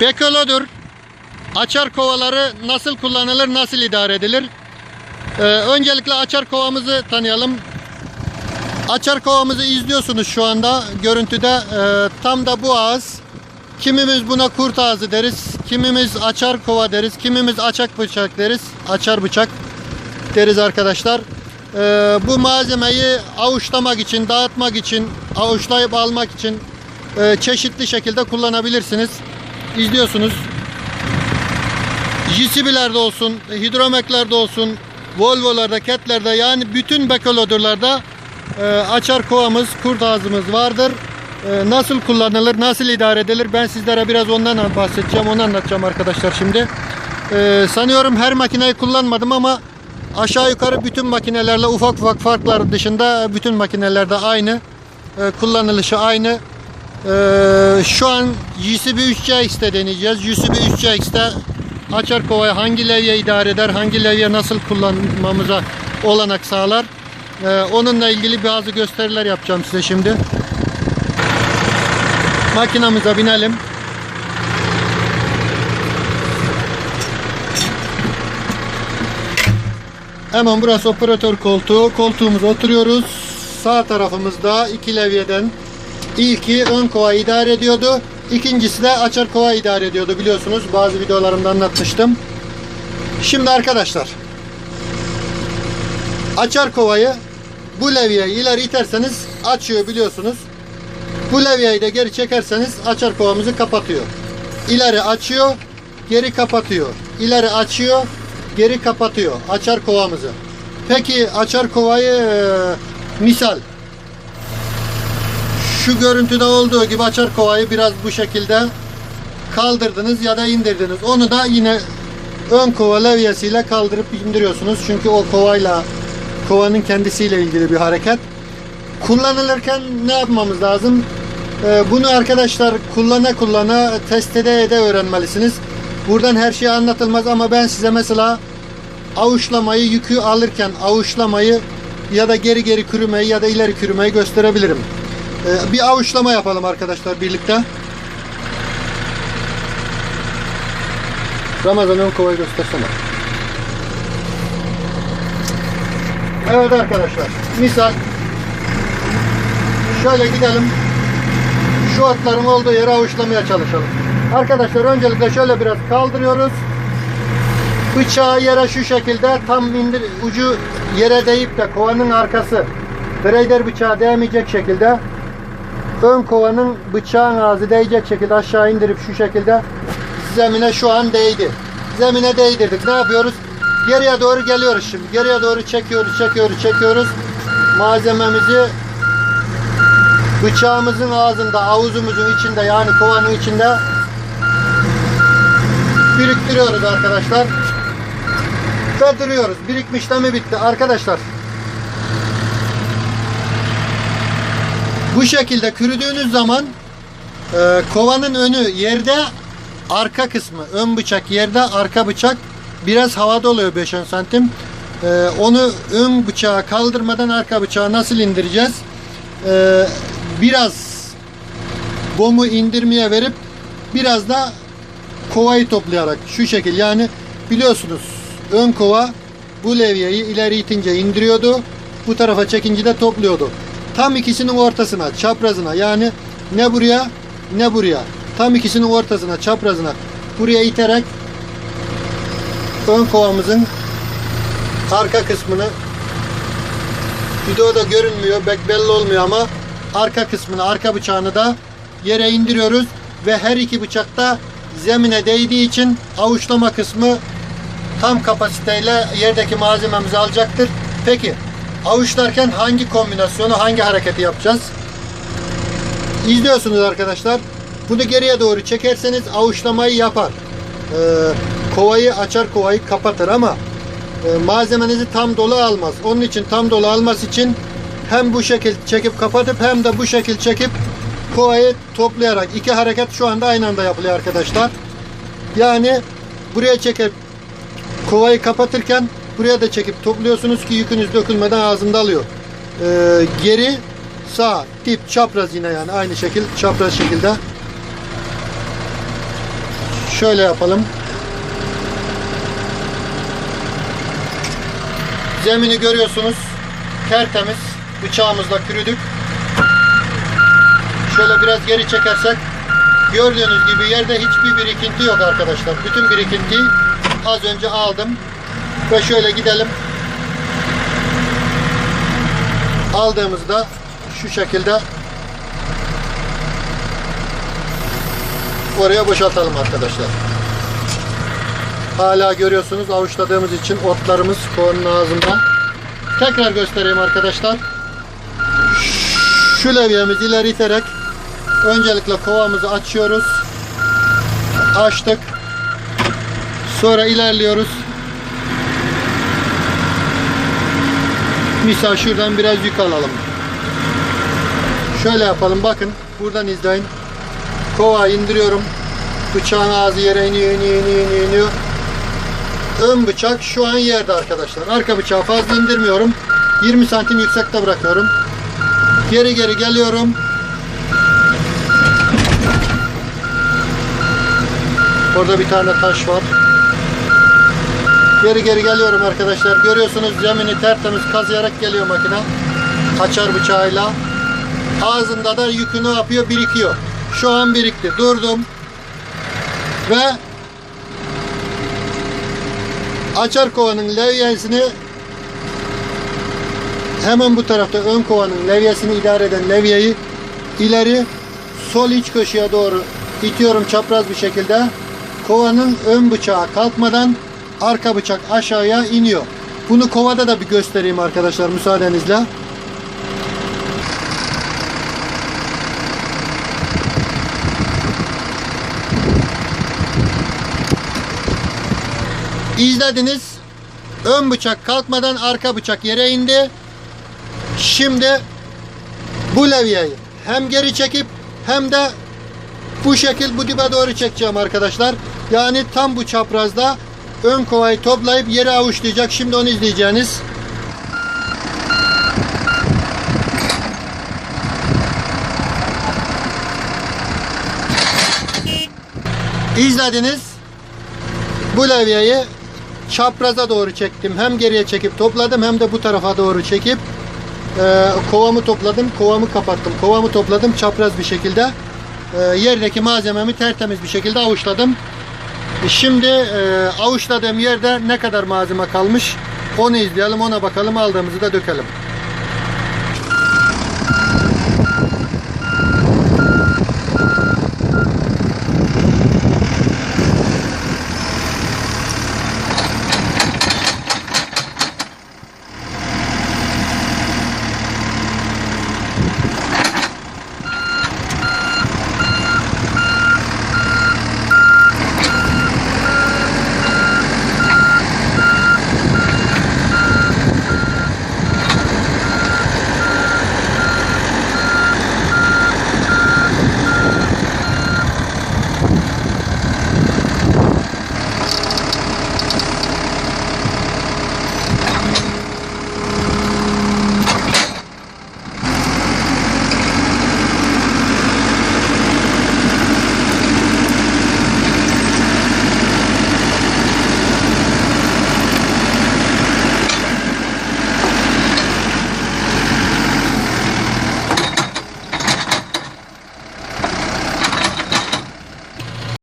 Bekolodur. Açar kovaları nasıl kullanılır, nasıl idare edilir? Ee, öncelikle açar kovamızı tanıyalım. Açar kovamızı izliyorsunuz şu anda görüntüde. Ee, tam da bu ağız. Kimimiz buna kurt ağzı deriz. Kimimiz açar kova deriz. Kimimiz açak bıçak deriz. Açar bıçak deriz arkadaşlar. Ee, bu malzemeyi avuçlamak için, dağıtmak için, avuçlayıp almak için e, çeşitli şekilde kullanabilirsiniz. İzliyorsunuz. JCB'lerde olsun, hidromeklerde olsun, Volvo'larda, Cat'lerde yani bütün bekolodurlarda e, açar kovamız, kurt ağzımız vardır. E, nasıl kullanılır, nasıl idare edilir ben sizlere biraz ondan bahsedeceğim, onu anlatacağım arkadaşlar şimdi. E, sanıyorum her makineyi kullanmadım ama aşağı yukarı bütün makinelerle ufak ufak farklar dışında bütün makinelerde aynı. E, kullanılışı aynı. Ee, şu an UCB 3CX'te deneyeceğiz. UCB 3CX'te açar kovayı hangi levye idare eder, hangi levye nasıl kullanmamıza olanak sağlar. Ee, onunla ilgili bazı gösteriler yapacağım size şimdi. Makinamıza binelim. Hemen burası operatör koltuğu. Koltuğumuza oturuyoruz. Sağ tarafımızda iki levyeden İlki ön kova idare ediyordu. İkincisi de açar kova idare ediyordu biliyorsunuz. Bazı videolarımda anlatmıştım. Şimdi arkadaşlar açar kovayı bu levyeyi ileri iterseniz açıyor biliyorsunuz. Bu levyeyi de geri çekerseniz açar kovamızı kapatıyor. İleri açıyor, geri kapatıyor. İleri açıyor, geri kapatıyor açar kovamızı. Peki açar kovayı e, misal şu görüntüde olduğu gibi açar kovayı biraz bu şekilde kaldırdınız ya da indirdiniz. Onu da yine ön kova levyesiyle kaldırıp indiriyorsunuz. Çünkü o kovayla kovanın kendisiyle ilgili bir hareket. Kullanılırken ne yapmamız lazım? Ee, bunu arkadaşlar kullana kullana test ede ede öğrenmelisiniz. Buradan her şey anlatılmaz ama ben size mesela avuçlamayı yükü alırken avuçlamayı ya da geri geri kürümeyi ya da ileri kürümeyi gösterebilirim. Ee, bir avuçlama yapalım arkadaşlar birlikte. Ramazan ön kovayı göstersene. Evet arkadaşlar. Misal şöyle gidelim. Şu atların olduğu yere avuçlamaya çalışalım. Arkadaşlar öncelikle şöyle biraz kaldırıyoruz. Bıçağı yere şu şekilde tam indir ucu yere değip de kovanın arkası grader bıçağı değmeyecek şekilde ön kovanın bıçağın ağzı değecek şekilde aşağı indirip şu şekilde zemine şu an değdi. Zemine değdirdik. Ne yapıyoruz? Geriye doğru geliyoruz şimdi. Geriye doğru çekiyoruz, çekiyoruz, çekiyoruz. Malzememizi bıçağımızın ağzında, avuzumuzun içinde yani kovanın içinde biriktiriyoruz arkadaşlar. Ve duruyoruz. Birikme işlemi bitti. Arkadaşlar Bu şekilde kürüdüğünüz zaman e, kovanın önü yerde arka kısmı ön bıçak yerde arka bıçak biraz havada oluyor 5-10 santim. E, onu ön bıçağı kaldırmadan arka bıçağı nasıl indireceğiz? E, biraz bomu indirmeye verip biraz da kovayı toplayarak şu şekil yani biliyorsunuz ön kova bu levyeyi ileri itince indiriyordu. Bu tarafa çekince de topluyordu. Tam ikisinin ortasına, çaprazına yani ne buraya ne buraya. Tam ikisinin ortasına, çaprazına buraya iterek ön kovamızın arka kısmını videoda görünmüyor, belli olmuyor ama arka kısmını, arka bıçağını da yere indiriyoruz ve her iki bıçakta zemine değdiği için avuçlama kısmı tam kapasiteyle yerdeki malzememizi alacaktır. Peki avuçlarken hangi kombinasyonu, hangi hareketi yapacağız? İzliyorsunuz arkadaşlar. Bunu geriye doğru çekerseniz avuçlamayı yapar. Ee, kovayı açar, kovayı kapatır ama e, malzemenizi tam dolu almaz. Onun için tam dolu alması için hem bu şekil çekip kapatıp hem de bu şekil çekip kovayı toplayarak iki hareket şu anda aynı anda yapılıyor arkadaşlar. Yani buraya çekip kovayı kapatırken buraya da çekip topluyorsunuz ki yükünüz dökülmeden ağzında alıyor. Ee, geri sağ tip çapraz yine yani aynı şekil çapraz şekilde. Şöyle yapalım. Zemini görüyorsunuz. Tertemiz. Bıçağımızla kürüdük. Şöyle biraz geri çekersek gördüğünüz gibi yerde hiçbir birikinti yok arkadaşlar. Bütün birikintiyi az önce aldım. Ve şöyle gidelim. Aldığımızda şu şekilde oraya boşaltalım arkadaşlar. Hala görüyorsunuz avuçladığımız için otlarımız kovanın ağzında. Tekrar göstereyim arkadaşlar. Şu levyemizi ileri iterek öncelikle kovamızı açıyoruz. Açtık. Sonra ilerliyoruz. Misal şuradan biraz yük alalım. Şöyle yapalım bakın buradan izleyin. Kovayı indiriyorum. Bıçağın ağzı yere iniyor, iniyor, iniyor, iniyor. Ön bıçak şu an yerde arkadaşlar. Arka bıçağı fazla indirmiyorum. 20 santim yüksekte bırakıyorum. Geri geri geliyorum. Orada bir tane taş var. Geri geri geliyorum arkadaşlar. Görüyorsunuz zemini tertemiz kazıyarak geliyor makine. Kaçar bıçağıyla. Ağzında da yükü ne yapıyor? Birikiyor. Şu an birikti. Durdum. Ve açar kovanın levyesini hemen bu tarafta ön kovanın levyesini idare eden levyeyi ileri sol iç köşeye doğru itiyorum çapraz bir şekilde. Kovanın ön bıçağı kalkmadan arka bıçak aşağıya iniyor. Bunu kovada da bir göstereyim arkadaşlar müsaadenizle. İzlediniz. Ön bıçak kalkmadan arka bıçak yere indi. Şimdi bu levyeyi hem geri çekip hem de bu şekil bu dibe doğru çekeceğim arkadaşlar. Yani tam bu çaprazda ön kovayı toplayıp yere avuçlayacak. Şimdi onu izleyeceğiniz. İzlediniz. Bu levyeyi çapraza doğru çektim. Hem geriye çekip topladım hem de bu tarafa doğru çekip e, kovamı topladım. Kovamı kapattım. Kovamı topladım çapraz bir şekilde. E, yerdeki malzememi tertemiz bir şekilde avuçladım. E, Şimdi e, avuçladığım yerde ne kadar malzeme kalmış onu izleyelim ona bakalım aldığımızı da dökelim.